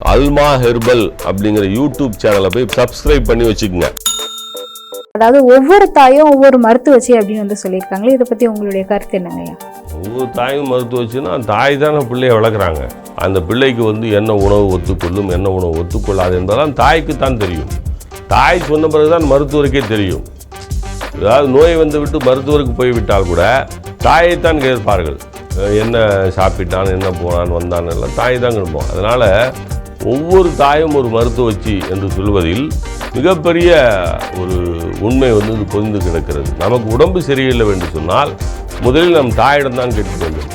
அல்மா herbal அப்படிங்கிற YouTube சேனலை போய் சப்ஸ்கிரைப் பண்ணி வச்சுக்கோங்க. அதாவது ஒவ்வொரு தாயும் ஒவ்வொரு மருத்துவச்சி அப்படின்னு வந்து சொல்லியிருக்காங்களே இதை பத்தி உங்களுடைய கருத்து என்னங்கய்யா ஒவ்வொரு தாயும் மருத்துவ வச்சுன்னா தாய் தானே பிள்ளையை வளர்க்குறாங்க. அந்த பிள்ளைக்கு வந்து என்ன உணவு ஒத்துக்கொள்ளும் என்ன உணவு ஒத்துக்கொள்ளாது என்பதெல்லாம் தாய்க்கு தான் தெரியும். தாய் சொன்ன பிறகுதான் மருத்துவருக்கே தெரியும். அதாவது நோய் வந்து விட்டு மருத்துவருக்கு போய்விட்டால் கூட தாயைத்தான் கேட்பார்கள். என்ன சாப்பிட்டான் என்ன போனான் வந்தான் எல்லாம் தாய் தான் கேட்போம் அதனால் ஒவ்வொரு தாயும் ஒரு மருத்துவச்சி என்று சொல்வதில் மிகப்பெரிய ஒரு உண்மை வந்து இது பொதிந்து கிடக்கிறது. நமக்கு உடம்பு சரியில்லை என்று சொன்னால் முதலில் நம் தாயிடம் தான் வேண்டும்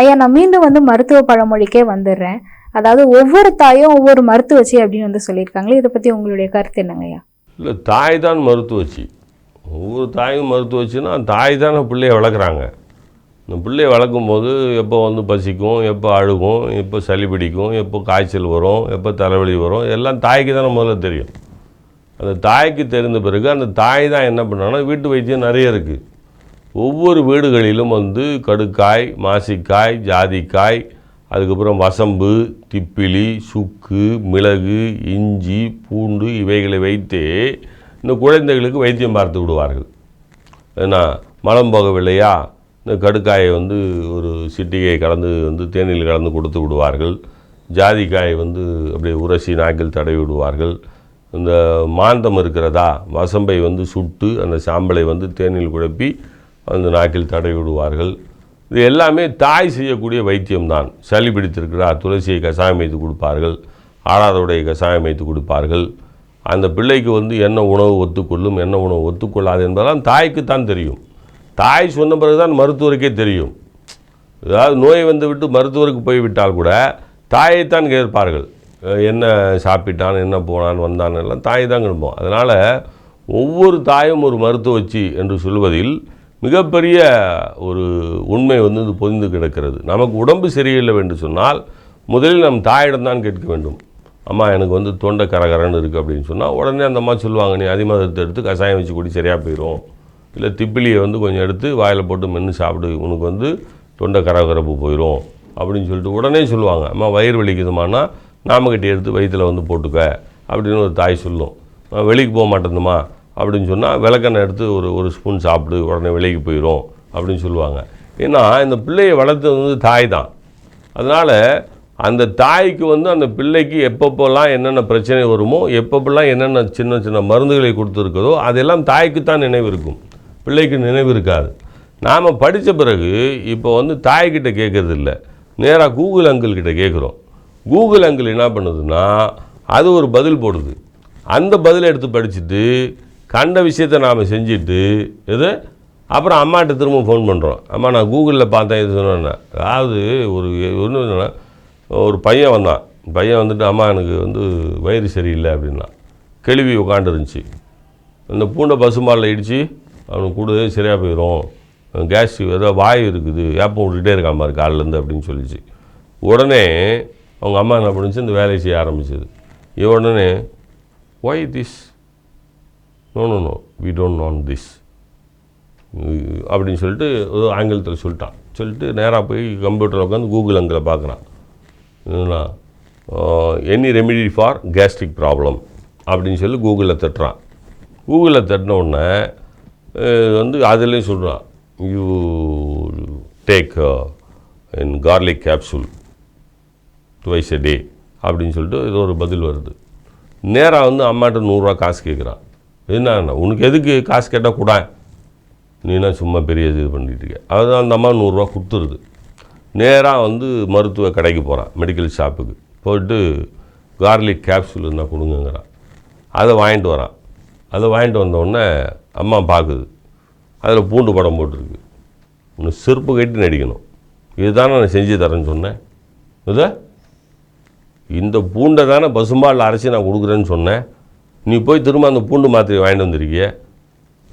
ஐயா நான் மீண்டும் வந்து மருத்துவ பழமொழிக்கே வந்துடுறேன். அதாவது ஒவ்வொரு தாயும் ஒவ்வொரு மருத்துவச்சி அப்படின்னு வந்து சொல்லியிருக்காங்களே இதை பத்தி உங்களுடைய கருத்து என்னங்கய்யா இல்லை தாய் தான் மருத்துவச்சி. ஒவ்வொரு தாயும் மருத்துவச்சின்னா தாய் தானே பிள்ளையை வளர்க்குறாங்க. இந்த பிள்ளையை வளர்க்கும் போது எப்போ வந்து பசிக்கும் எப்போ அழுகும் எப்போ சளி பிடிக்கும் எப்போ காய்ச்சல் வரும் எப்போ தலைவலி வரும் எல்லாம் தாய்க்கு தானே முதல்ல தெரியும். அந்த தாய்க்கு தெரிந்த பிறகு அந்த தாய் தான் என்ன பண்ணாங்கன்னா வீட்டு வைத்தியம் நிறைய இருக்குது ஒவ்வொரு வீடுகளிலும் வந்து கடுக்காய் மாசிக்காய் ஜாதிக்காய் அதுக்கப்புறம் வசம்பு திப்பிலி சுக்கு மிளகு இஞ்சி பூண்டு இவைகளை வைத்தே இந்த குழந்தைகளுக்கு வைத்தியம் பார்த்து விடுவார்கள். ஏன்னா மலம் போகவில்லையா? இந்த கடுக்காயை வந்து ஒரு சிட்டிகை கலந்து வந்து தேனில் கலந்து கொடுத்து விடுவார்கள். ஜாதிக்காயை வந்து அப்படியே உரசி நாக்கில் தடவி விடுவார்கள். இந்த மாந்தம் இருக்கிறதா? வசம்பை வந்து சுட்டு அந்த சாம்பலை வந்து தேனில் குழப்பி அந்த நாக்கில் தடவி விடுவார்கள். இது எல்லாமே தாய் செய்யக்கூடிய வைத்தியம்தான். சளி பிடித்திருக்கிறா துளசியை கசாயம் வைத்து கொடுப்பார்கள். ஆடாதோடைய கசாயம் வைத்து கொடுப்பார்கள். அந்த பிள்ளைக்கு வந்து என்ன உணவு ஒத்துக்கொள்ளும் என்ன உணவு ஒத்துக்கொள்ளாது என்பதெல்லாம் தாய்க்குத்தான் தெரியும். தாய் சொன்ன பிறகு தான் மருத்துவருக்கே தெரியும். அதாவது நோய் வந்து விட்டு மருத்துவருக்கு போய்விட்டால் கூட தாயைத்தான் கேட்பார்கள். என்ன சாப்பிட்டான் என்ன போனான் வந்தான் எல்லாம் தாய் தான் கிடப்போம் அதனால் ஒவ்வொரு தாயும் ஒரு மருத்துவச்சி என்று சொல்வதில் மிகப்பெரிய ஒரு உண்மை வந்து இது பொதிந்து கிடக்கிறது. நமக்கு உடம்பு சரியில்லை என்று சொன்னால் முதலில் நம் தாயிடம் தான் கேட்க வேண்டும். அம்மா எனக்கு வந்து தொண்டை கரகரன்னு இருக்குது அப்படின்னு சொன்னால் உடனே அந்த அம்மா சொல்லுவாங்க நீ அதிமதத்தை எடுத்து கஷாயம் வச்சு கூடி சரியாக போயிடும் இல்லை திப்பிலியை வந்து கொஞ்சம் எடுத்து வாயில் போட்டு மென்று சாப்பிடு உனக்கு வந்து தொண்டை கரகரப்பு போயிடும் அப்படின்னு சொல்லிட்டு உடனே சொல்லுவாங்க. அம்மா வயிறு வலிக்குதுமானா நாமக்கட்டி எடுத்து வயிற்றில் வந்து போட்டுக்க அப்படின்னு ஒரு தாய் சொல்லும். வெளிக்கு போக மாட்டேந்துமா அப்படின்னு சொன்னால் விளக்கெண்ணெய் எடுத்து ஒரு ஒரு ஸ்பூன் சாப்பிடு உடனே வெளிக்கு போயிடும் அப்படின்னு சொல்லுவாங்க. ஏன்னா இந்த பிள்ளையை வளர்த்தது வந்து தாய் தான். அதனால் அந்த தாய்க்கு வந்து அந்த பிள்ளைக்கு எப்பப்போல்லாம் என்னென்ன பிரச்சனை வருமோ எப்பப்பெல்லாம் என்னென்ன சின்ன சின்ன மருந்துகளை கொடுத்துருக்குதோ அதெல்லாம் தாய்க்கு தான் நினைவு இருக்கும். பிள்ளைக்கு நினைவு இருக்காது. நாம் படித்த பிறகு இப்போ வந்து தாய்கிட்ட கேட்கறது இல்லை நேராக கூகுள் அங்கிள் கிட்ட கேட்குறோம். கூகுள் அங்கிள் என்ன பண்ணுதுன்னா அது ஒரு பதில் போடுது. அந்த பதிலை எடுத்து படிச்சுட்டு கண்ட விஷயத்தை நாம் செஞ்சுட்டு எது? அப்புறம் அம்மாட்ட திரும்ப ஃபோன் பண்ணுறோம் அம்மா நான் கூகுளில் பார்த்தேன் இது சொன்னேன் அதாவது ஒரு ஒன்று ஒரு பையன் வந்தான். பையன் வந்துட்டு அம்மா எனக்கு வந்து வயிறு சரியில்லை அப்படின்னா. கேள்வி உட்காந்துருந்துச்சி இந்த பூண்டை பசுமாலில் இடித்து அவனுக்கு கூடவே சரியாக போயிடும் கேஸ் ஏதோ வாயு இருக்குது ஏப்பம் விட்டுட்டே இருக்கான் மாதிரி காலிலேருந்து அப்படின்னு சொல்லிச்சு. உடனே அவங்க அம்மா என்ன பண்ணுச்சு இந்த வேலையை செய்ய ஆரம்பிச்சது. உடனே why this no no no we don't நான் திஸ் அப்படின்னு சொல்லிட்டு ஆங்கிலத்தில் சொல்லிட்டான். சொல்லிட்டு நேராக போய் கம்ப்யூட்டரில் உட்காந்து கூகுள் அங்கில் பார்க்குறான். Any remedy for gastric problem அப்படின்னு சொல்லி கூகுளில் தட்டுறான். கூகுளில் தட்டின உடனே வந்து அதுலேயும் சொல்கிறான் you take in garlic capsule twice a day அப்படின்னு சொல்லிட்டு ஏதோ ஒரு பதில் வருது. நேராக வந்து அம்மாட்ட நூறுரூவா காசு கேட்குறான் என்ன உனக்கு எதுக்கு காசு கேட்டால் கூட? நீனா சும்மா பெரிய இது பண்ணிட்டு இருக்க? அந்த அம்மா நூறுரூவா கொடுத்துருது. நேராக வந்து மருத்துவ கடைக்கு போகிறான் மெடிக்கல் ஷாப்புக்கு போயிட்டு கார்லிக் கேப்சூல் இருந்தால் கொடுங்கங்கிறான். அதை வாங்கிட்டு வரான். அதை வாங்கிட்டு வந்தோடனே அம்மா பார்க்குது. அதில் பூண்டு படம் போட்டிருக்கு. இன்னும் செருப்பு கட்டி நடிக்கணும். இதுதானே நான் செஞ்சு தரேன்னு சொன்னேன். இது இந்த பூண்டை தானே பசும்பாலில் அரைச்சி நான் கொடுக்குறேன்னு சொன்னேன். நீ போய் திரும்ப அந்த பூண்டு மாத்திரை வாங்கிட்டு வந்திருக்கிய?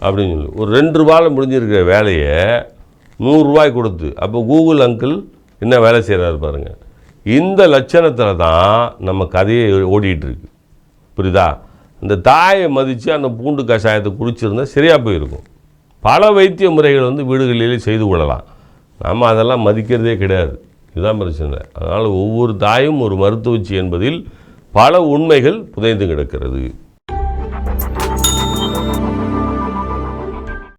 அப்படின்னு சொல்லி. ஒரு ரெண்டு ரூபாயில் முடிஞ்சிருக்கிற வேலையை நூறுரூவாய் கொடுத்து. அப்போ கூகுள் அங்கிள் என்ன வேலை செய்கிறாரு பாருங்கள் இந்த லட்சணத்தில் தான் நம்ம கதையை ஓடிகிட்டு இருக்கு. புரியுதா? இந்த தாயை மதித்து அந்த பூண்டு கஷாயத்தை குடிச்சிருந்தா சரியாக போயிருக்கும். பல வைத்திய முறைகள் வந்து வீடுகளிலே செய்து கொள்ளலாம். நம்ம அதெல்லாம் மதிக்கிறதே கிடையாது. இதுதான் பிரச்சனை. அதனால் ஒவ்வொரு தாயும் ஒரு மருத்துவச்சி என்பதில் பல உண்மைகள் புதைந்து கிடக்கிறது.